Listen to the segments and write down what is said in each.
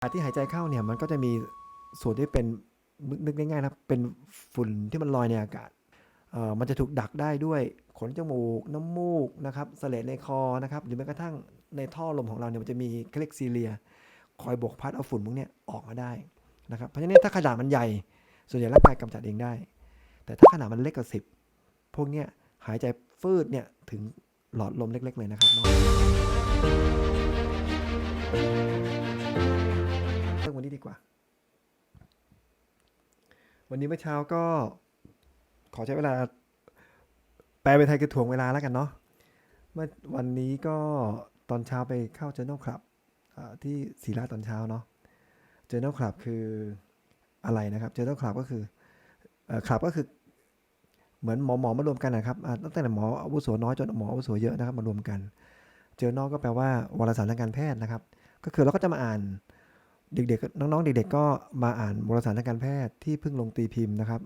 อากาศที่หายใจเข้าเนี่ยมันก็จะมีส่วนที่เป็นนึกง่ายๆนะเป็นฝุ่นที่มันลอยในอากาศมันจะถูกดักได้ด้วยขนจมูก น้ำมูกนะครับเสลดในคอนะครับหรือแม้กระทั่งในท่อลมของเราเนี่ยมันจะมีเคล็กซีเลีย คอยบกพัดเอาฝุ่นพวกเนี้ยออกมาได้นะครับเพราะฉะนั้นถ้าขนาดมันใหญ่ ส่วนใหญ่ร่างกายกำจัดเองได้ แต่ถ้าขนาดมันเล็กกว่าสิบพวกเนี้ยหายใจฟืดเนี่ยถึงหลอดลมเล็ก ๆ เลยนะครับ ดีกว่า วันนี้เมื่อเช้าก็ ขอใช้เวลา แปลเป็นไทยคือถ่วงเวลาแล้วกันเนาะเมื่อวันนี้ก็ตอนเช้าไปเข้า Journal Club อ่าที่ศรีราตอนเช้าเนาะ Journal Club คืออะไรนะครับ Journal Club ก็คือเอ่อ club ก็คือเหมือนหมอหมอมารวมกันนะครับตั้งแต่หมออาวุโสน้อยจนหมออาวุโสเยอะนะครับมารวมกัน Journal ก็แปลว่าวารสารทางการแพทย์นะครับ ก็คือเราก็จะมาอ่าน เด็กๆน้องๆเด็กๆก็มาอ่านวารสารทางการแพทย์ที่เพิ่งลงตีพิมพ์นะครับ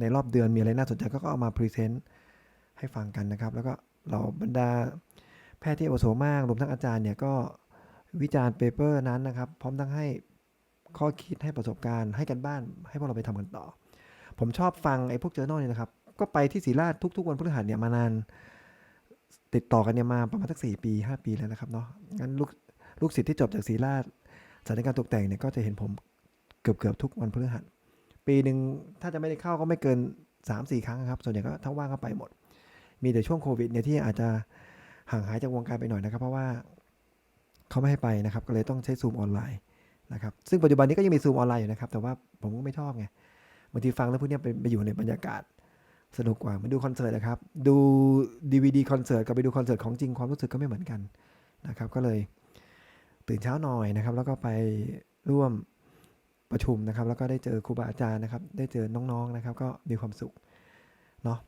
ในรอบเดือนมีอะไรน่าสนใจก็เอามาพรีเซนต์ให้ฟังกันนะครับ แล้วก็เราบรรดาแพทย์ที่อาวุโสมากรวมทั้งอาจารย์เนี่ยก็วิจารณ์เปเปอร์นั้นนะครับ พร้อมทั้งให้ข้อคิดให้ประสบการณ์ให้กันบ้าน ให้พวกเราไปทำกันต่อ ผมชอบฟังไอ้พวกเจอ r n น l เนี่ยนะครับ ก็ไปที่ศรีราชทุก ๆ วันพฤหัสเนี่ยมานาน ติดต่อกันเนี่ยมาประมาณสักสี่ปีห้าปีแล้วนะครับเนาะงั้นลูกลูกศิษย์ที่จบจากศรีราช สถานการตกแต่งเนี่ยก็จะเห็นผมเกือบเกือบๆทุกวันพฤหัสปีหนึ่งถ้าจะไม่ได้เข้าก็ไม่เกิน 3 4 ครั้งครับ ส่วนใหญ่ก็ถ้าว่างก็ไปหมด มีแต่ช่วงโควิดเนี่ยที่อาจจะห่างหายจากวงการไปหน่อยนะครับ เพราะว่าเขาไม่ให้ไปนะครับ ก็เลยต้องใช้ซูมออนไลน์นะครับ ซึ่งปัจจุบันนี้ก็ยังมีซูมออนไลน์อยู่นะครับ แต่ว่าผมก็ไม่ชอบไงบางทีฟังแล้วพวกเนี้ยไปไปอยู่ในบรรยากาศสนุกกว่าเหมาดูคอนเสิร์ตนะครับ ดู DVD คอนเสิร์ตกับไปดูคอนเสิร์ตของจริงความรู้สึกก็ไม่เหมือนกันนะครับ ก็เลย ตื่นเช้าหน่อยนะครับ แล้วก็ไปร่วมประชุมนะครับ แล้วก็ได้เจอครูบาอาจารย์นะครับ ได้เจอน้องๆนะครับ ก็มีความสุขเนาะ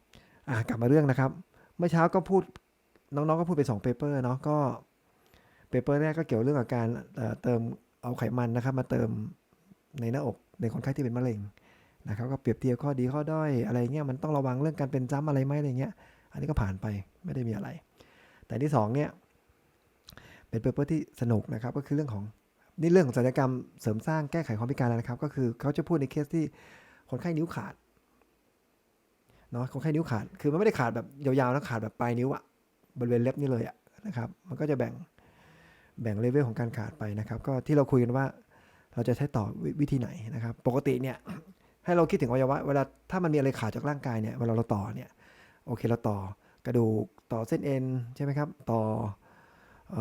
อะกลับมาเรื่องนะครับ เมื่อเช้าก็พูดน้องๆก็พูดไป2เปเปอร์เนาะก็เปเปอร์แรกก็เกี่ยวเรื่องกับการเติมเอาไขมันนะครับ มาเติมในหน้าอกในคนไข้ที่เป็นมะเร็งนะครับก็เปรียบเทียบข้อดีข้อด้อยอะไรเงี้ยมันต้องระวังเรื่องการเป็นจ้ำอะไรไหมอะไรเงี้ย อันนี้ก็ผ่านไปไม่ได้มีอะไร แต่ที่สองเนี่ย เป็นเปเปอร์ที่สนุกนะครับก็คือเรื่องของนี่เรื่องของศัลยกรรมเสริมสร้างแก้ไขความพิการแล้วนะครับ ก็คือเขาจะพูดในเคสที่คนไข้นิ้วขาดเนาะคนไข้นิ้วขาด คือมันไม่ได้ขาดแบบยาวๆนะขาดแบบปลายนิ้วอะบริเวณเล็บนี่เลยอะนะครับมันก็จะแบ่งแบ่งเลเวลของการขาดไปนะครับ ก็ที่เราคุยกันว่าเราจะใช้ต่อววิธีไหนนะครับ ปกติเนี่ยให้เราคิดถึงอวัยวะเวลาถ้ามันมีอะไรขาดจากร่างกายเนี่ยเวลาเราต่อเนี่ยโอเคเราต่อกระดูกต่อเส้นเอ็นใช่ไหมครับ ต่อ เ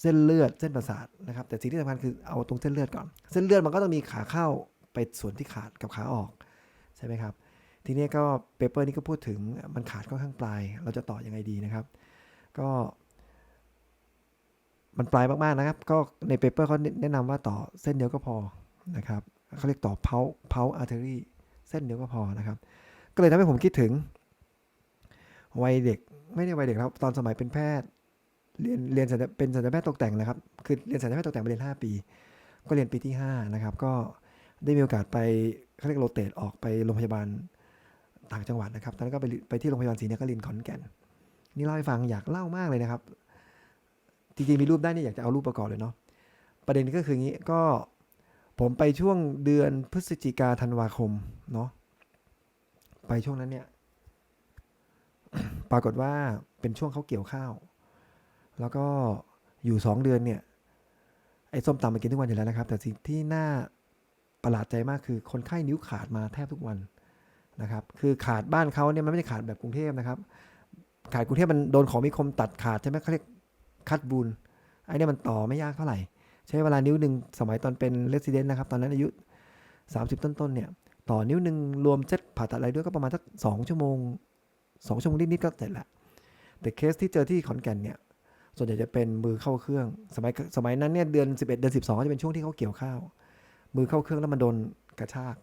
เส้นเลือดเส้นประสาทนะครับ แต่สิ่งที่สำคัญคือเอาตรงเส้นเลือดก่อน เส้นเลือดมันก็ต้องมีขาเข้าไปส่วนที่ขาดกับขาออกใช่ไหมครับ ทีนี้ก็เปเปอร์นี้ก็พูดถึงมันขาดค่อนข้างปลาย เราจะต่ออยังไงดีนะครับ ก็มันปลายมากๆนะครับ ก็ในเปเปอร์เขาแนะนำว่าต่อเส้นเดียวก็พอนะครับเขาเรียกต่อเพาเพาอาร์เทอรี่เส้นเดียวก็พอนะครับ ก็เลยทำให้ผมคิดถึงวัยเด็กไม่ได้วัยเด็กครับตอนสมัยเป็นแพทย์ เรียนเรียนเป็นศัลยแพทย์ตกแต่งนะครับ คือเรียนศัลยแพทย์ตกแต่งมาเรียน 5 ปี ก็เรียนปีที่ 5 นะครับ ก็ได้มีโอกาสไปเขาเรียกโรเตทออกไปโรงพยาบาลต่างจังหวัดนะครับ ตอนนั้นก็ไปไปที่โรงพยาบาลศรีนครินทร์ขอนแก่น นี่เล่าให้ฟังอยากเล่ามากเลยนะครับ จริงๆมีรูปได้เนี่ยอยากจะเอารูปประกอบเลยเนาะ ประเด็นก็คืออย่างนี้ ก็ผมไปช่วงเดือนพฤศจิกาธันวาคมเนาะ ไปช่วงนั้นเนี่ย ปรากฏว่าเป็นช่วงเขาเกี่ยวข้าว แล้วก็อยู่ 2 เดือนเนี่ยไอ้ส้มตำมากินทุกวันอยู่แล้วนะครับ แต่สิ่งที่น่าประหลาดใจมากคือคนไข้นิ้วขาดมาแทบทุกวันนะครับ คือขาดบ้านเขาเนี่ยมันไม่ได้ขาดแบบกรุงเทพนะครับ ขาดกรุงเทพมันโดนของมีคมตัดขาดใช่ไหมเขาเรียกคัดบูนไอ้นี่มันต่อไม่ยากเท่าไหร่ ใช้เวลานิ้วหนึ่งสมัยตอนเป็นเลสซิเดนต์นะครับ ตอนนั้นอายุ 30 ต้นๆเนี่ยต่อนิ้วหนึ่งรวมเซตผ่าตัดอะไรด้วยก็ประมาณสักสองชั่วโมงสองชั่วโมงนิดๆก็เสร็จละแต่เคสที่เจอที่ขอนแก่นเนี่ย ส่วนใหญ่จะเป็นมือเข้าเครื่อง สมัยสมัยนั้นเนี่ยเดือน11 เดือน 12 จะเป็นช่วงที่เขาเกี่ยวข้าว มือเข้าเครื่องแล้วมันโดนกระชาก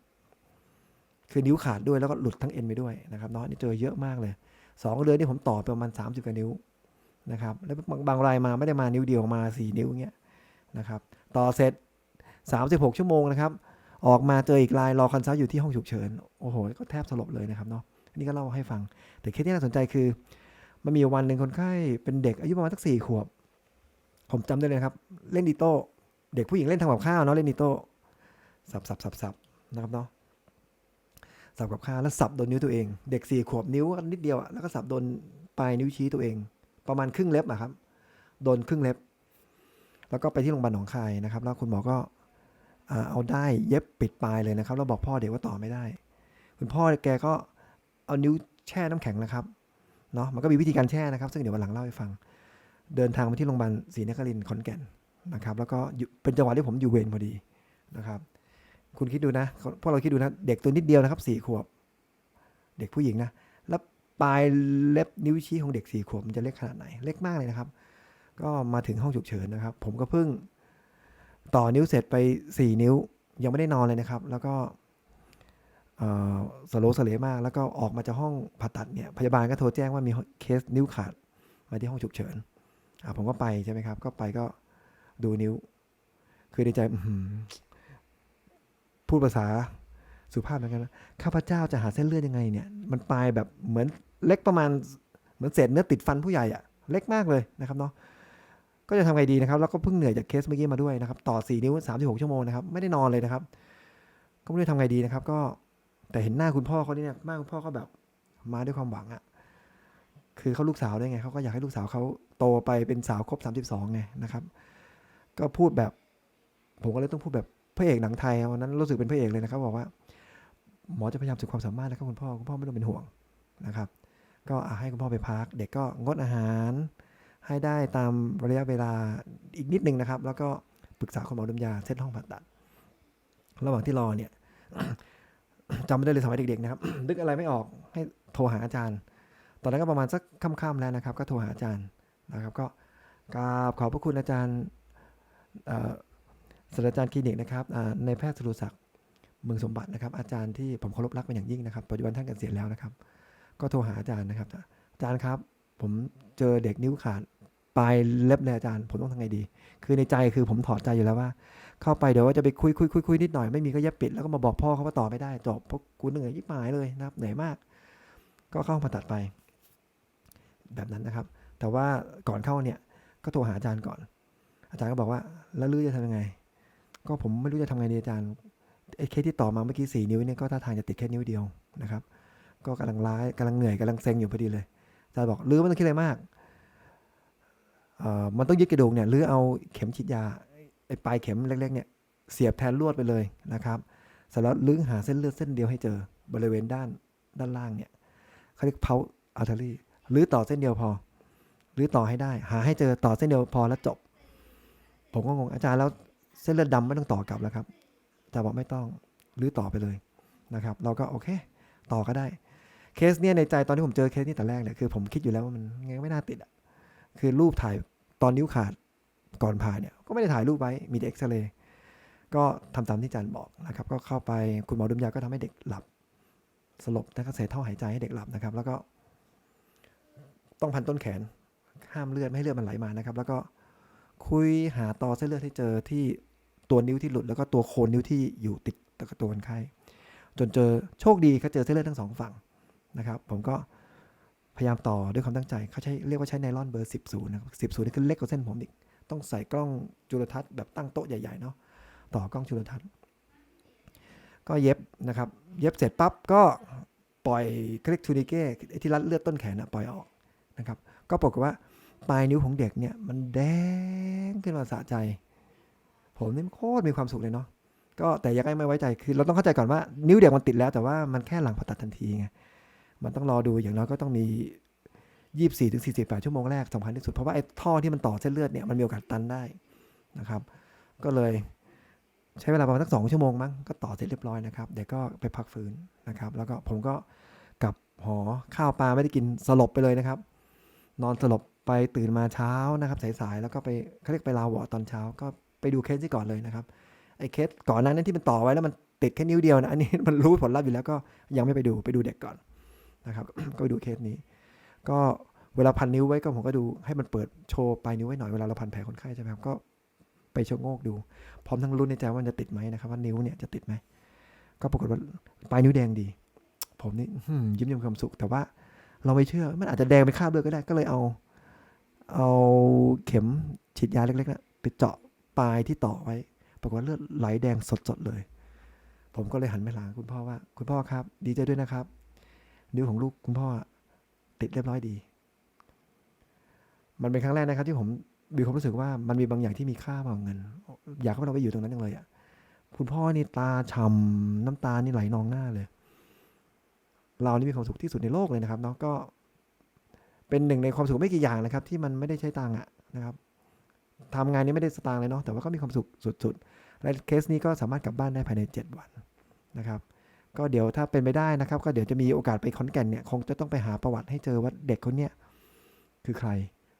คือนิ้วขาดด้วยแล้วก็หลุดทั้งเอ็นไปด้วยนะครับเนาะนี่เจอเยอะมากเลยสองเดือนนี่ผมต่อไปประมาณ 30กว่านิ้วนะครับแล้วบางบางรายมาไม่ได้มานิ้วเดียวมา 4 นิ้วเงี้ยนะครับต่อเสร็จ 36 ชั่วโมงนะครับออกมาเจออีกรายรอคอนซัลท์อยู่ที่ห้องฉุกเฉินโอ้โหก็แทบสลบเลยนะครับเนาะอันนี่ก็เล่าให้ฟัง แต่เคสที่น่าสนใจคือ มันมีวันหนึ่งคนไข้เป็นเด็กอายุประมาณสักสี่ขวบ ผมจำได้เลยครับ เล่นดีโต้เด็กผู้หญิงเล่นทำกับข้าวเนาะเล่นนิโต้สับสับสับสับนะครับเนาะสับกับข้าวแล้วสับโดนนิ้วตัวเอง เด็กสี่ขวบนิ้วนิดเดียวอะแล้วก็สับโดนปลายนิ้วชี้ตัวเอง ประมาณครึ่งเล็บอะครับ โดนครึ่งเล็บ แล้วก็ไปที่โรงพยาบาลหนองคายนะครับ แล้วคุณหมอก็เอาได้เย็บปิดปลายเลยนะครับแล้วบอกพ่อเด็กว่าต่อไม่ได้ คุณพ่อแกก็เอานิ้วแช่น้ำแข็งนะครับ เนาะมันก็มีวิธีการแช่นะครับ ซึ่งเดี๋ยววันหลังเล่าให้ฟัง เดินทางมาที่โรงพยาบาลศรีนครินทร์ขอนแก่นนะครับแล้วก็เป็นจังหวะที่ผมอยู่เวรพอดีนะครับ คุณคิดดูนะพวกเราคิดดูนะ เด็กตัวนิดเดียวนะครับสี่ขวบ เด็กผู้หญิงนะแล้วปลายเล็บนิ้วชี้ของเด็กสี่ขวบมันจะเล็กขนาดไหนเล็กมากเลยนะครับ ก็มาถึงห้องฉุกเฉินนะครับ ผมก็เพิ่งต่อนิ้วเสร็จไปสี่นิ้วยังไม่ได้นอนเลยนะครับ แล้วก็ สโลสเลมาก แล้วก็ออกมาจากห้องผ่าตัดเนี่ยพยาบาลก็โทรแจ้งว่ามีเคสนิ้วขาดมาที่ห้องฉุกเฉินผมก็ไปใช่ไหมครับ ก็ไปก็ดูนิ้ว คือในใจพูดภาษาสุภาพเหมือนกันนะข้าพเจ้าจะหาเส้นเลือดยังไงเนี่ย มันปลายแบบเหมือนเล็กประมาณเหมือนเศษเนื้อติดฟันผู้ใหญ่อะเล็กมากเลยนะครับเนาะก็จะทำไงดีนะครับ แล้วก็เพิ่งเหนื่อยจากเคสเมื่อกี้มาด้วยนะครับ ต่อ 4 นิ้ว 36 ชั่วโมงนะครับ ไม่ได้นอนเลยนะครับ ก็ไม่รู้จะทำไงดีนะครับ ก็ แต่เห็นหน้าคุณพ่อเขาเนี่ยหน้าคุณพ่อเขาแบบมาด้วยความหวังอะคือเขาลูกสาวได้วยไงเขาก็อยากให้ลูกสาวเขาโตไปเป็นสาวครบ 32ไงนะครับ ก็พูดแบบ ผมก็เลยต้องพูดแบบพระเอกหนังไทยวันนั้นรู้สึกเป็นพระเอกเลยนะครับบอกว่าหมอจะพยายามสุดความสามารถนะครับคุณพ่อคุณพ่อไม่ต้องเป็นห่วงนะครับ ก็ให้คุณพ่อไปพัก เด็กก็งดอาหาร ให้ได้ตามระยะเวลาอีกนิดนึงนะครับ แล้วก็ปรึกษาคุณหมอดมยาเซตห้องผ่าตัด ระหว่างที่รอเนี่ย จำไม่ได้เลยสมัยเด็กๆนะครับ นึกอะไรไม่ออกให้โทรหาอาจารย์ ตอนนั้นก็ประมาณสักค่ำๆแล้วนะครับ ก็โทรหาอาจารย์นะครับ ก็กราบขอบพระคุณอาจารย์ศาสตราจารย์คลินิกนะครับในแพทย์สุรศักดิ์เมืองสมบัตินะครับ อาจารย์ที่ผมเคารพรักเป็นอย่างยิ่งนะครับ ปัจจุบันท่านเกษียณแล้วนะครับ ก็โทรหาอาจารย์นะครับ อาจารย์ครับ ผมเจอเด็กนิ้วขาด ปลายเล็บเลยอาจารย์ ผมต้องทำไงดี คือในใจคือผมถอดใจอยู่แล้วว่า เข้าไปเดี๋ยวว่าจะไปคุยคุยคุยคุยนิดหน่อยไม่มีก็เย็บปิดแล้วก็มาบอกพ่อเขาว่าต่อไม่ได้จบเพราะกูเหนื่อยยิบหายเลยนะครับเหนื่อยมาก ก็เข้ามาตัดไป แบบนั้นนะครับ แต่ว่าก่อนเข้าเนี่ยก็โทรหาอาจารย์ก่อน อาจารย์ก็บอกว่า แล้วลือจะทำยังไง ก็ผมไม่รู้จะทำไงดีอาจารย์ไอ้เคสที่ต่อมาเมื่อกี้สี่นิ้วเนี่ยก็ท่าทางจะติดแค่นิ้วเดียวนะครับ ก็กำลังร้ายกำลังเหนื่อยกำลังเซ็งอยู่พอดีเลยอาจารย์บอกลือไม่ต้องคิดอะไรมาก มันต้องยึดกระดูกเนี่ยหรือเอาเข็มฉีดยาไอ้ปลายเข็มเล็กๆเนี่ยเสียบแทนลวดไปเลยนะครับเสร็จแล้วลึงหาเส้นเลือดเส้นเดียวให้เจอบริเวณด้านด้านล่างเนี่ยเขาเรียกเพาอาร์เทอรี่หรือต่อเส้นเดียวพอ หรือต่อให้ได้ หาให้เจอต่อเส้นเดียวพอแล้วจบ ผมก็งงอาจารย์แล้วเส้นเลือดดำไม่ต้องต่อกลับแล้วครับอาจารย์บอกไม่ต้องหรือต่อไปเลยนะครับ เราก็โอเค ต่อก็ได้เคสเนี่ยในใจตอนที่ผมเจอเคสนี้แต่แรกเนี่ยคือผมคิดอยู่แล้วว่ามันไงไม่น่าติดอะ คือรูปถ่ายตอนนิ้วขาดก่อนผ่าเนี่ยก็ไม่ได้ถ่ายรูปไว้มีแต่เอ็กซเรย์ก็ทำตามที่อาจารย์บอกนะครับ ก็เข้าไปคุณหมอดมยาก็ทำให้เด็กหลับ สลบแล้วก็ใส่ท่อหายใจให้เด็กหลับนะครับ แล้วก็ต้องพันต้นแขนห้ามเลือดไม่ให้เลือดมันไหลมานะครับ แล้วก็คุยหาต่อเส้นเลือดให้เจอที่ตัวนิ้วที่หลุด แล้วก็ตัวโคนนิ้วที่อยู่ติดกับตัวคนไข้จนเจอโชคดีเขาเจอเส้นเลือดทั้งสองฝั่งนะครับ ผมก็ พยายามต่อด้วยความตั้งใจเขาใช้เรียกว่าใช้ไนลอนเบอร์10ศูนย์นะครับศูนย์นี่คือเล็กกว่าเส้นผมอีกต้องใส่กล้องจุลทรรศน์แบบตั้งโต๊ะใหญ่ๆเนาะต่อกล้องจุลทรรศน์ก็เย็บนะครับ เย็บเสร็จปั๊บก็ปล่อยคลิกทูนิเก้ที่รัดเลือดต้นแขนนะปล่อยออกนะครับ ก็ปรากฏว่าปลายนิ้วของเด็กเนี่ยมันแดงขึ้นมาสะใจ ผมนี่โคตรมีความสุขเลยเนาะก็แต่ยังไม่ไว้ใจคือเราต้องเข้าใจก่อนว่า นิ้วเด็กมันติดแล้วแต่ว่ามันแค่หลังผ่าตัดทันทีไง มันต้องรอดูอย่างน้อยก็ต้องมี24ถึง48ชั่วโมงแรกสำคัญที่สุด เพราะว่าไอ้ท่อที่มันต่อเส้นเลือดเนี่ยมันมีโอกาสตันได้นะครับ ก็เลยใช้เวลาประมาณสักสองชั่วโมงมั้งก็ต่อเสร็จเรียบร้อยนะครับเด็กก็ไปพักฟื้นนะครับ แล้วก็ผมก็กลับหอข้าวปลาไม่ได้กินสลบไปเลยนะครับ นอนสลบไปตื่นมาเช้านะครับสายๆแล้วก็ไปเขาเรียกไปลาวอร์ตอนเช้า ก็ไปดูเคสที่ก่อนเลยนะครับไอ้เคสก่อนหน้านั้นที่มันต่อไว้แล้วมันติดแค่นิ้วเดียวนะอันนี้มันรู้ผลลัพธ์อยู่แล้วก็ยังไม่ไปดูไปดูเด็กก่อน นะครับ ก็ไปดูเคสนี้ ก็เวลาพันนิ้วไว้ก็ผมก็ดูให้มันเปิดโชว์ปลายนิ้วไว้หน่อยเวลาเราพันแผลคนไข้ใช่ไหมครับก็ไปชะโงกดู พร้อมทั้งรุ้นในใจว่าจะติดไหมนะครับว่านิ้วเนี่ยจะติดไหมก็ปรากฏว่าปลายนิ้วแดงดี ผมนี่ยิ้มยังมีความสุข แต่ว่าเราไม่เชื่อมันอาจจะแดงไปคราบเลือดก็ได้ก็เลยเอา เอาเข็มฉีดยาเล็กๆนะไปเจาะปลายที่ต่อไว้ ปรากฏว่าเลือดไหลแดงสดๆเลย ผมก็เลยหันไปหลังคุณพ่อว่า คุณพ่อครับ ดีใจด้วยนะครับ นิ้วของลูกคุณพ่อติดเรียบร้อยดี มันเป็นครั้งแรกนะครับ ที่ผมมีความรู้สึกว่ามันมีบางอย่างที่มีค่ามากกว่าเงิน อยากให้เราไปอยู่ตรงนั้นจังเลยอะคุณพ่อนี่ตาช่ำน้ำตานี่ไหลนองหน้าเลย เรานี่มีความสุขที่สุดในโลกเลยนะครับเนาะก็ เป็นหนึ่งในความสุขไม่กี่อย่างนะครับ ที่มันไม่ได้ใช้ตังค์อะนะครับทำงานนี้ไม่ได้สตางค์เลยเนาะแต่ว่าก็มีความสุขสุดๆและเคสนี้ก็สามารถกลับบ้านได้ภายใน 7 วันนะครับ ก็เดี๋ยวถ้าเป็นไปได้นะครับ ก็เดี๋ยวจะมีโอกาสไปขอนแก่นเนี่ยคงจะต้องไปหาประวัติให้เจอว่าเด็กคนเนี้ยคือใคร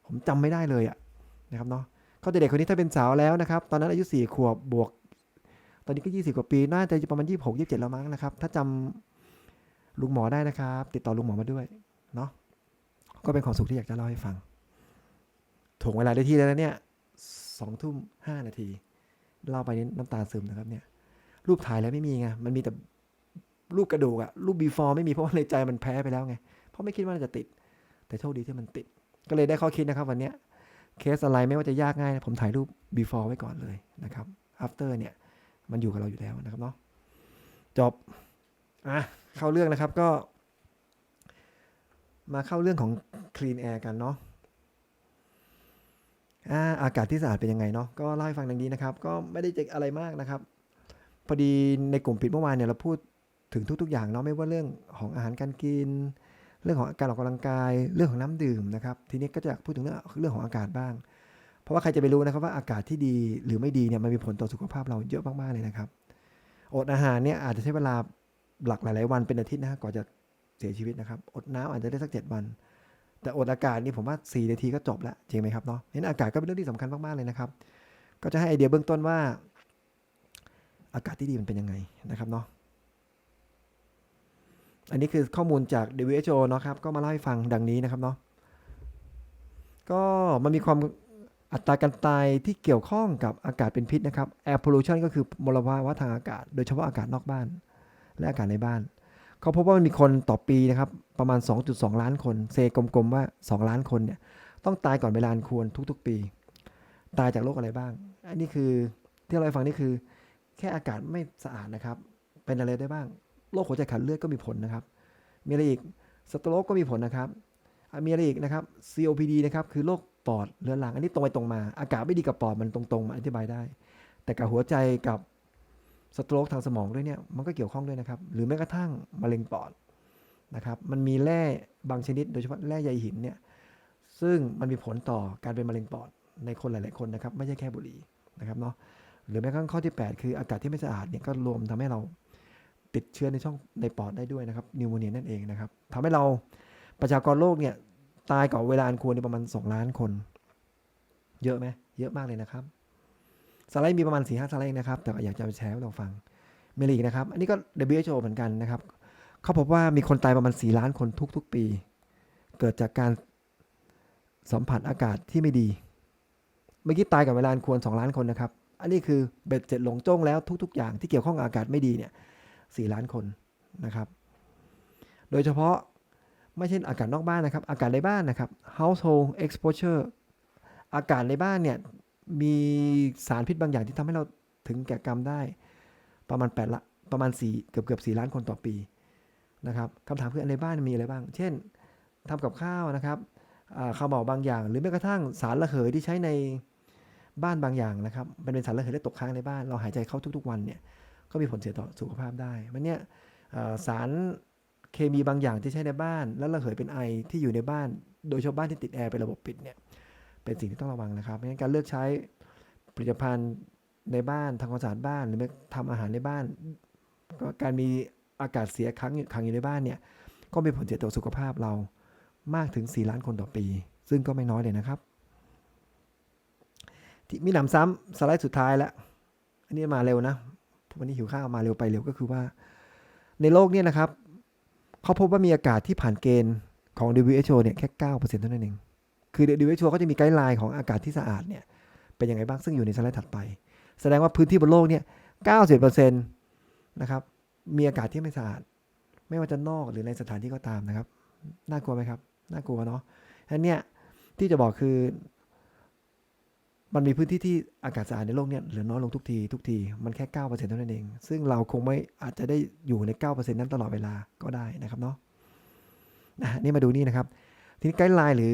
ผมจำไม่ได้เลยอะนะครับเนาะก็เด็กคนนี้ถ้าเป็นสาวแล้วนะครับ ตอนนั้นอายุ4ขวบบวก ตอนนี้ก็ 20 กว่าปี น่าจะประมาณ 26 27 แล้วมั้งนะครับ ถ้าจำลุงหมอได้นะครับ ติดต่อลุงหมอมาด้วยเนาะก็เป็นความสุขที่อยากจะเล่าให้ฟังถ่วงเวลาได้ที่แล้วนะเนี่ยสองทุ่มห้านาที เล่าไปนี้น้ำตาซึมนะครับเนี่ย รูปถ่ายแล้วไม่มีไง มันมีแต่ รูปกระดูกอะรูป before ไม่มีเพราะว่าในใจมันแพ้ไปแล้วไง เพราะไม่คิดว่ามันจะติด แต่โชคดีที่มันติด ก็เลยได้ข้อคิดนะครับวันนี้เคสอะไรไม่ว่าจะยากง่าย ผมถ่ายรูป before ไว้ก่อนเลยนะครับ after เนี่ย มันอยู่กับเราอยู่แล้วนะครับเนาะจบอะเข้าเรื่องนะครับก็ มาเข้าเรื่องของ clean air กันเนาะอ่าอากาศที่สะอาดเป็นยังไงเนาะก็เล่าให้ฟังดังนี้นะครับ ก็ไม่ได้เจกอะไรมากนะครับ พอดีในกลุ่มปิดเมื่อวานเนี่ยเราพูด ถึงทุกๆ อย่างเนาะไม่ว่าเรื่องของอาหารการกิน เรื่องของการออกกำลังกาย เรื่องของน้ำดื่มนะครับ ทีนี้ก็จะพูดถึงเรื่องเรื่องของอากาศบ้าง เพราะว่าใครจะไปรู้นะครับว่าอากาศที่ดีหรือไม่ดีเนี่ยมันมีผลต่อสุขภาพเราเยอะมากๆเลยนะครับ อดอาหารเนี่ยอาจจะใช้เวลาหลักหลาย ๆ วันเป็นอาทิตย์นะก่อนจะเสียชีวิตนะครับ อดน้ำอาจจะได้สักเจ็ดวัน แต่อดอากาศนี่ผมว่า 4 นาทีก็จบแล้วจริงไหมครับเนาะเห็นอากาศก็เป็นเรื่องที่สำคัญมากๆเลยนะครับ ก็จะให้ไอเดียเบื้องต้นว่า อากาศที่ดีมันเป็นยังไงนะครับเนาะ อันนี้คือข้อมูลจาก WHO เนาะครับ ก็มาเล่าให้ฟังดังนี้นะครับเนาะ ก็มันมีความอัตราการตายที่เกี่ยวข้องกับอากาศเป็นพิษนะครับ air pollution ก็คือมลภาวะทางอากาศ โดยเฉพาะอากาศนอกบ้าน และอากาศในบ้าน เขาพบว่ามันมีคนต่อปีนะครับ ประมาณ 2.2 ล้านคน เซกลมๆว่า 2 ล้านคนเนี่ย ต้องตายก่อนเวลาควรทุกๆปี ตายจากโรคอะไรบ้าง อันนี้คือที่เราให้ฟังนี่คือ แค่อากาศไม่สะอาดนะครับ เป็นอะไรได้บ้าง โรคหัวใจขาดเลือดก็มีผลนะครับ มีอะไรอีกสโตรกก็มีผลนะครับ มีอะไรอีกนะครับ COPD นะครับคือโรคปอดเรื้อรังอันนี้ตรงไปตรงมา อากาศไม่ดีกับปอดมันตรงๆมาอธิบายได้ แต่กับหัวใจกับสโตรกทางสมองด้วยเนี่ยมันก็เกี่ยวข้องด้วยนะครับ หรือแม้กระทั่งมะเร็งปอดนะครับมันมีแร่บางชนิด โดยเฉพาะแร่ใยหินเนี่ยซึ่งมันมีผลต่อการเป็นมะเร็งปอดในคนหลาย ๆ คนนะครับ ไม่ใช่แค่บุหรี่นะครับเนาะหรือแม้กระทั่งข้อที่ 8 คืออากาศที่ไม่สะอาดเนี่ยก็รวมทำให้เรา ติดเชื้อในช่องในปอดได้ด้วยนะครับนิวโมเนียนั่นเองนะครับทำให้เราประชากรโลกเนี่ยตายก่อนเวลาอันควรในประมาณ 2 ล้านคน เยอะไหมเยอะมากเลยนะครับสไลด์มีประมาณ4ีหสไลด์นะครับ แต่อยากจะไปแชร์ให้เราฟังเมลีกนะครับ อันนี้ก็ WHO เหมือนกันนะครับ เขาพบว่ามีคนตายประมาณ 4 ล้านคนทุกๆปี เกิดจากการสัมผัสอากาศที่ไม่ดี เมื่อกี้ตายกับเวลาอันควร 2 ล้านคนนะครับ อันนี้คือเบ็ดเสร็จหลงจ้งแล้วทุก ๆ อย่างที่เกี่ยวข้องอากาศไม่ดีเนี่ย 4 ล้านคนนะครับ โดยเฉพาะไม่ใช่อากาศนอกบ้านนะครับ อากาศในบ้านนะครับ household exposure อากาศในบ้านเนี่ยมีสารพิษบางอย่างที่ทำให้เราถึงแก่กรรมได้ประมาณ8ละประมาณ 4 เกือบเกือบ4ล้านคนต่อปีนะครับคำถามคือในบ้านมีอะไรบ้าง เช่นทำกับข้าวนะครับอ่าข้าวเหมาบางอย่าง หรือแม้กระทั่งสารระเหยที่ใช้ในบ้านบางอย่างนะครับมันเป็นสารระเหยที่ตกค้างในบ้าน เราหายใจเข้าทุก ๆ วันเนี่ย ก็มีผลเสียต่อสุขภาพได้ มันเนี่ยสารเคมีบางอย่างที่ใช้ในบ้าน แล้วระเหยเป็นไอที่อยู่ในบ้าน โดยเฉพาะบ้านที่ติดแอร์เป็นระบบปิดเนี่ยเป็นสิ่งที่ต้องระวังนะครับเพราะงั้นการเลือกใช้ผลิตภัณฑ์ในบ้านทำความสะอาดบ้านหรือแม้ทำอาหารในบ้านก็การมีอากาศเสียค้างอยู่ค้งอยู่ในบ้านเนี่ยก็มีผลเสียต่อสุขภาพเรามากถึง 4 ล้านคนต่อปี ซึ่งก็ไม่น้อยเลยนะครับ ที่มีหนำซ้ำสไลด์สุดท้ายแล้ว อันนี้มาเร็วนะ วันนี้หิวข้าวมาเร็วไปเร็วก็คือว่า ในโลกเนี่ยนะครับเขาพบว่ามีอากาศที่ผ่านเกณฑ์ของ WHO เนี่ยแค่9%เท่านั้นเอง คือ WHO ก็จะมีไกด์ไลน์ของอากาศที่สะอาดเนี่ยเป็นยังไงบ้างซึ่งอยู่ในสไลด์ถัดไป แสดงว่าพื้นที่บนโลกเนี่ย90%นะครับมีอากาศที่ไม่สะอาด ไม่ว่าจะนอกหรือในสถานที่ก็ตามนะครับ น่ากลัวไหมครับ น่ากลัวเนาะอันเนี้ยที่จะบอกคือ มันมีพื้นที่ที่อากาศสะอาดในโลกเนี่ยเหลือน้อยลงทุกทีทุกทีมันแค่ 9%เท่านั้นเอง ซึ่งเราคงไม่อาจจะได้อยู่ใน 9%นั้นตลอดเวลาก็ได้นะครับเนาะนะนี่มาดูนี่นะครับ ทีนี้ไกด์ไลน์หรือ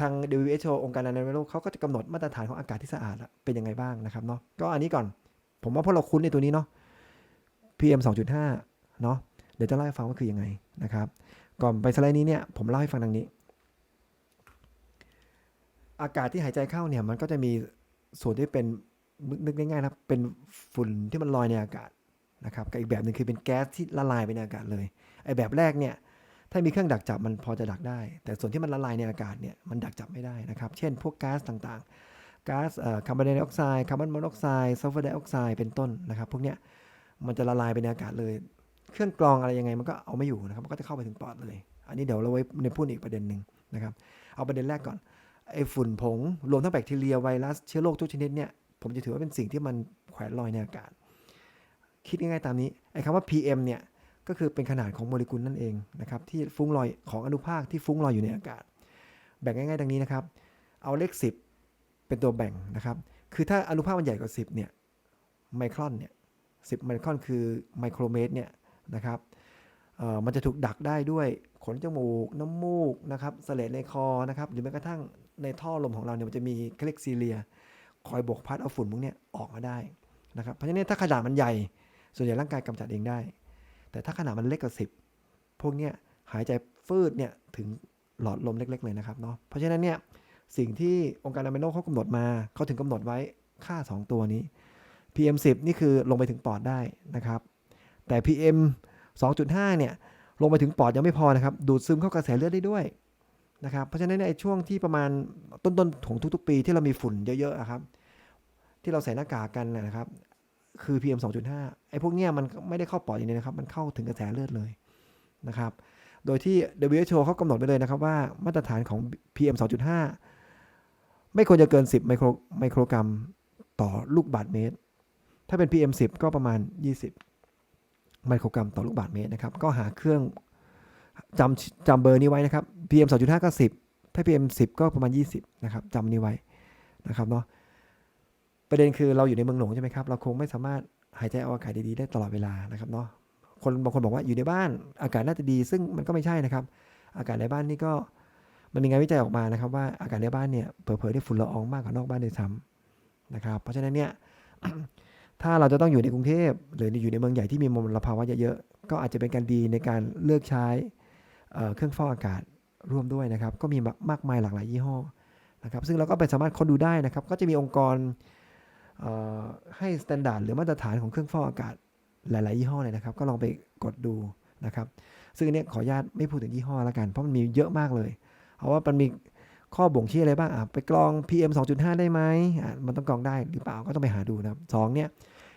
ทาง WHO องค์การอนามัยโลกเขาก็จะกำหนดมาตรฐานของอากาศที่สะอาดเป็นยังไงบ้างนะครับเนาะก็อันนี้ก่อน ผมว่าพวกเราคุ้นในตัวนี้เนาะ PM 2.5 เนาะเดี๋ยวจะเล่าให้ฟังว่าคือยังไงนะครับ ก่อนไปสไลด์นี้เนี่ยผมเล่าให้ฟังดังนี้ อากาศที่หายใจเข้าเนี่ยมันก็จะมีส่วนที่เป็นนึกง่ายๆนะเป็นฝุ่นที่มันลอยในอากาศนะครับกับอีกแบบหนึ่งคือเป็นแก๊สที่ละลายไปในอากาศเลยไอ้แบบแรกเนี่ยถ้ามีเครื่องดักจับมันพอจะดักได้ แต่ส่วนที่มันละลายในอากาศเนี่ยมันดักจับไม่ได้นะครับเช่น พวกก๊าซต่างๆก๊าซคาร์บอนไดออกไซด์คาร์บอนมอนอกไซด์ซัลเฟอร์ไดออกไซด์เป็นต้นนะครับพวกเนี้ยมันจะละลายไปในอากาศเลย เครื่องกรองอะไรยังไงมันก็เอาไม่อยู่นะครับมันก็จะเข้าไปถึงปอดเลย อันนี้เดี๋ยวเราไว้ในพูดอีกประเด็นหนึ่งนะครับเอาประเด็นแรกก่อน ไอ้ฝุ่นผง รวมทั้งแบคทีเรียไวรัสเชื้อโรคทุกชนิดเนี่ยผมจะถือว่าเป็นสิ่งที่มันแขวนลอยในอากาศ คิดง่ายๆตามนี้ไอ้คำว่า PM เนี่ยก็คือเป็นขนาดของโมเลกุลนั่นเองนะครับที่ฟุ้งลอยของอนุภาคที่ฟุ้งลอยอยู่ในอากาศ แบ่งง่ายๆดังนี้นะครับ เอาเลข 10 เป็นตัวแบ่งนะครับ คือถ้าอนุภาคมันใหญ่กว่า 10เนี่ยไมครอนเนี่ย10ไมครอนคือไมโครเมตรเนี่ยนะครับมันจะถูกดักได้ด้วยขนจมูก น้ำมูกนะครับเสลดในคอนะครับหรือแม้กระทั่ง ในท่อลมของเราเนี่ยมันจะมีเคล็กซีเลีย คอยบกพัดเอาฝุ่นพวกเนี้ยออกมาได้นะครับเพราะฉะนั้นถ้าขนาดมันใหญ่ ส่วนใหญ่ร่างกายกำจัดเองได้ แต่ถ้าขนาดมันเล็กกว่าสิบพวกเนี้ยหายใจฟืดเนี่ยถึงหลอดลมเล็ก ๆ เลยนะครับเนาะเพราะฉะนั้นเนี่ยสิ่งที่องค์การอนามัยโลกเขากำหนดมาเขาถึงกำหนดไว้ค่า 2 ตัวนี้ PM10 นี่คือลงไปถึงปอดได้นะครับ แต่ PM 2.5 เนี่ยลงไปถึงปอดยังไม่พอนะครับ ดูดซึมเข้ากระแสเลือดได้ด้วย นะครับ เพราะฉะนั้นในช่วงที่ประมาณต้นๆของทุกๆ ปีที่เรามีฝุ่นเยอะๆครับ ที่เราใส่หน้ากากกันนะครับ คือ PM 2.5 ไอ้พวกเนี้ยมันไม่ได้เข้าปอดอย่างเดียวนะครับ มันเข้าถึงกระแสเลือดเลยนะครับ โดยที่ WHO เขากำหนดไว้เลยนะครับว่ามาตรฐานของ PM 2.5 ไม่ควรจะเกิน 10 ไมโครไมโครกรัมต่อลูกบาศก์เมตร ถ้าเป็น PM 10 ก็ประมาณ 20 ไมโครกรัมต่อลูกบาศก์เมตรนะครับ ก็หาเครื่อง จำจำเบอร์นี้ไว้นะครับ PM 2.5 ก็ 10 ถ้า PM 10 ก็ประมาณ 20 นะครับจำนี้ไว้นะครับเนาะประเด็นคือเราอยู่ในเมืองหลวงใช่ไหมครับ เราคงไม่สามารถหายใจเอาอากาศดีๆได้ตลอดเวลานะครับเนาะคนบางคนบอกว่าอยู่ในบ้านอากาศน่าจะดี ซึ่งมันก็ไม่ใช่นะครับ อากาศในบ้านนี่ก็มันมีงานวิจัยออกมานะครับว่าอากาศในบ้านเนี่ยเผลอๆได้ฝุ่นละอองมากกว่านอกบ้านด้วยซ้ำนะครับ เพราะฉะนั้นเนี่ยถ้าเราจะต้องอยู่ในกรุงเทพหรืออยู่ในเมืองใหญ่ที่มีมลภาวะเยอะๆก็อาจจะเป็นการดีในการเลือกใช้ เครื่องฟอกอากาศร่วมด้วยนะครับ ก็มีมากมายหลากหลายยี่ห้อนะครับซึ่งเราก็ไปสามารถค้นดูได้นะครับ ก็จะมีองค์กรให้สแตนดาร์ดหรือมาตรฐานของเครื่องฟอกอากาศหลาย ๆ ยี่ห้อเลยนะครับ ก็ลองไปกดดูนะครับ ซึ่งอันเนี้ยขออนุญาตไม่พูดถึงยี่ห้อล้วกัน เพราะมันมีเยอะมากเลย เพราะว่ามันมีข้อบ่งชี้อะไรบ้างอะไปกรอง PM 2.5 ได้ไหมอะมันต้องกรองได้หรือเปล่าก็ต้องไปหาดูนะครับสองเนี่ย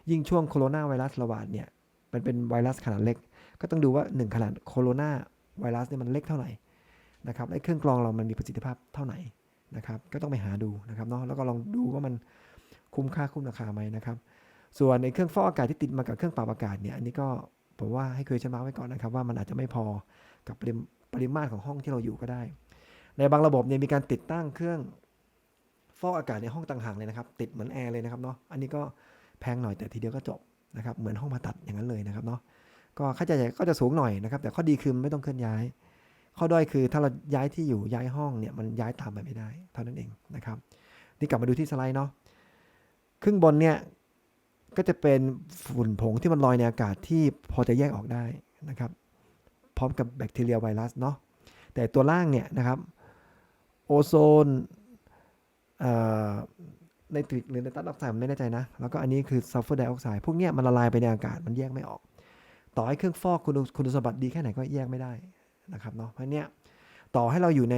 ยิ่งช่วงโคโรนาไวรัสระบาดเนี่ยมันเป็นไวรัสขนาดเล็ก ก็ต้องดูว่า 1 ขนาดโคโรนา ไวรัสเนี่ยมันเล็กเท่าไหร่นะครับไอ้เครื่องกรองเรามันมีประสิทธิภาพเท่าไหร่นะครับ ก็ต้องไปหาดูนะครับเนาะแล้วก็ลองดูว่ามันคุ้มค่าคุ้มราคาไหมนะครับ ส่วนในเครื่องฟอกอากาศที่ติดมากับเครื่องปรับอากาศเนี่ยอันนี้ก็ผมว่าให้เคยชมาไว้ก่อนนะครับ ว่ามันอาจจะไม่พอกับปริมปริมาตรของห้องที่เราอยู่ก็ได้ ในบางระบบเนี่ยมีการติดตั้งเครื่องฟอกอากาศในห้องต่างหากเลยนะครับ ติดเหมือนแอร์เลยนะครับเนาะอันนี้ก็แพงหน่อยแต่ทีเดียวก็จบนะครับเหมือนห้องผ่าตัดอย่างนั้นเลยนะครับเนาะ ก็ค่าใช้จ่ายก็จะสูงหน่อยนะครับ แต่ข้อดีคือไม่ต้องเคลื่อนย้าย ข้อด้อยคือถ้าเราย้ายที่อยู่ย้ายห้องเนี่ยมันย้ายตามไปไม่ได้ เท่านั้นเองนะครับ นี่กลับมาดูที่สไลด์เนาะครึ่งบนเนี่ยก็จะเป็นฝุ่นผงที่มันลอยในอากาศที่พอจะแยกออกได้นะครับ พร้อมกับแบคทีเรียไวรัสเนาะแต่ตัวล่างเนี่ยนะครับโอโซนในตริกหรือในตัสออกไซด์ผมไม่แน่ใจนะ แล้วก็อันนี้คือซัลเฟอร์ไดออกไซด์พวกเนี้ยมันละลายไปในอากาศมันแยกไม่ออก ต่อให้เครื่องฟอกคุณคุณสมบัติดีแค่ไหนก็แยกไม่ได้นะครับเนาะเพราะเนี้ยต่อให้เราอยู่ใน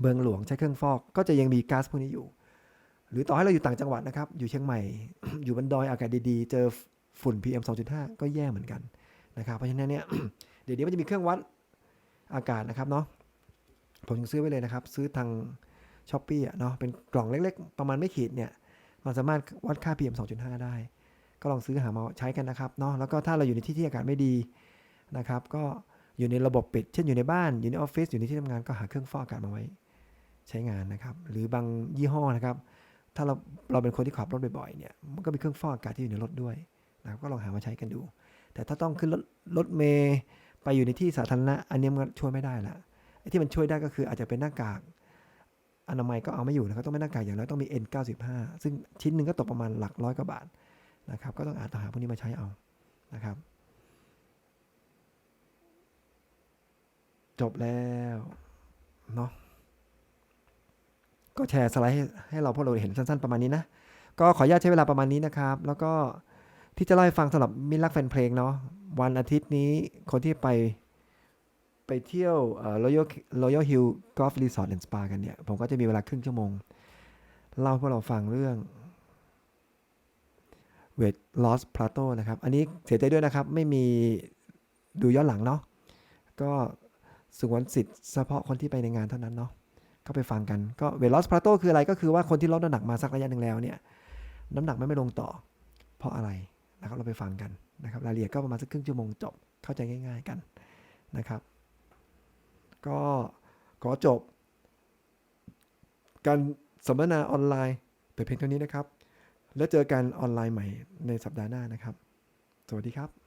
เมืองหลวงใช้เครื่องฟอก ก็จะยังมีก๊าซพวกนี้อยู่ หรือต่อให้เราอยู่ต่างจังหวัดนะครับ อยู่เชียงใหม่ อยู่บนดอยอากาศดีๆ เจอฝุ่น PM 2.5 ก็แย่เหมือนกันนะครับ เพราะฉะนั้นเนี่ยเดี๋ยวนี้มันจะมีเครื่องวัดอากาศนะครับเนาะผมยังซื้อไว้เลยนะครับ ซื้อทางช้อปปี้อะเนาะเป็นกล่องเล็ก ๆ ประมาณไม่ขีดเนี่ยมันสามารถวัดค่า PM 2.5 ได้ ก็ลองซื้อหามาใช้กันนะครับเนาะแล้วก็ถ้าเราอยู่ในที่ที่อากาศไม่ดีนะครับ ก็อยู่ในระบบปิด เช่นอยู่ในบ้านอยู่ในออฟฟิศอยู่ในที่ทำงานก็หาเครื่องฟอกอากาศมาไว้ใช้งานนะครับ หรือบางยี่ห้อนะครับ ถ้าเราเราเป็นคนที่ขับรถบ่อยๆเนี่ยมันก็มีเครื่องฟอกอากาศที่อยู่ในรถด้วยนะครับก็ลองหามาใช้กันดู แต่ถ้าต้องขึ้นรถรถเมย์ไปอยู่ในที่สาธารณะอันนี้มันช่วยไม่ได้ละไอ้ที่มันช่วยได้ก็คืออาจจะเป็นหน้ากากอนามัยก็เอาไม่อยู่นะครับต้องเป็นหน้ากากอย่างน้อยต้องมี N95 ซึ่งชิ้นหนึ่งก็ตกประมาณหลักร้อยกว่าบาท นะครับ ก็ต้องอ่าจต้องหาพวกนี้มาใช้เอานะครับ จบแล้วเนาะก็แชร์สไลด์ให้ให้เราพวกเราเห็นสั้น ๆ ประมาณนี้นะ ก็ขออนุญาตใช้เวลาประมาณนี้นะครับ แล้วก็ที่จะเล่าให้ฟังสำหรับมิตรรักแฟนเพลงเนาะวันอาทิตย์นี้คนที่ไปไปเที่ยวเอ่อ Royal Royal Hill Golf Resort and Spa กันเนี่ย ผมก็จะมีเวลาครึ่งชั่วโมง เล่าพวกเราฟังเรื่อง Weight Loss Plateau นะครับ อันนี้เสียใจด้วยนะครับ ไม่มีดูย้อนหลังเนาะ ก็สงวนสิทธิ์เฉพาะคนที่ไปในงานเท่านั้นเนาะ ก็ไปฟังกัน ก็ Weight Loss Plateau คืออะไร ก็คือว่าคนที่ลดน้ำหนักมาสักระยะหนึ่งแล้วเนี่ย น้ำหนักไม่ไม่ลงต่อ เพราะอะไรนะครับ เราไปฟังกันนะครับ รายละเอียดก็ประมาณสักครึ่งชั่วโมงจบ เข้าใจง่าย ๆกันนะครับ ก็ขอจบ การสัมมนาออนไลน์แต่เพียงเท่านี้นะครับ แล้วเจอกันออนไลน์ใหม่ในสัปดาห์หน้านะครับ สวัสดีครับ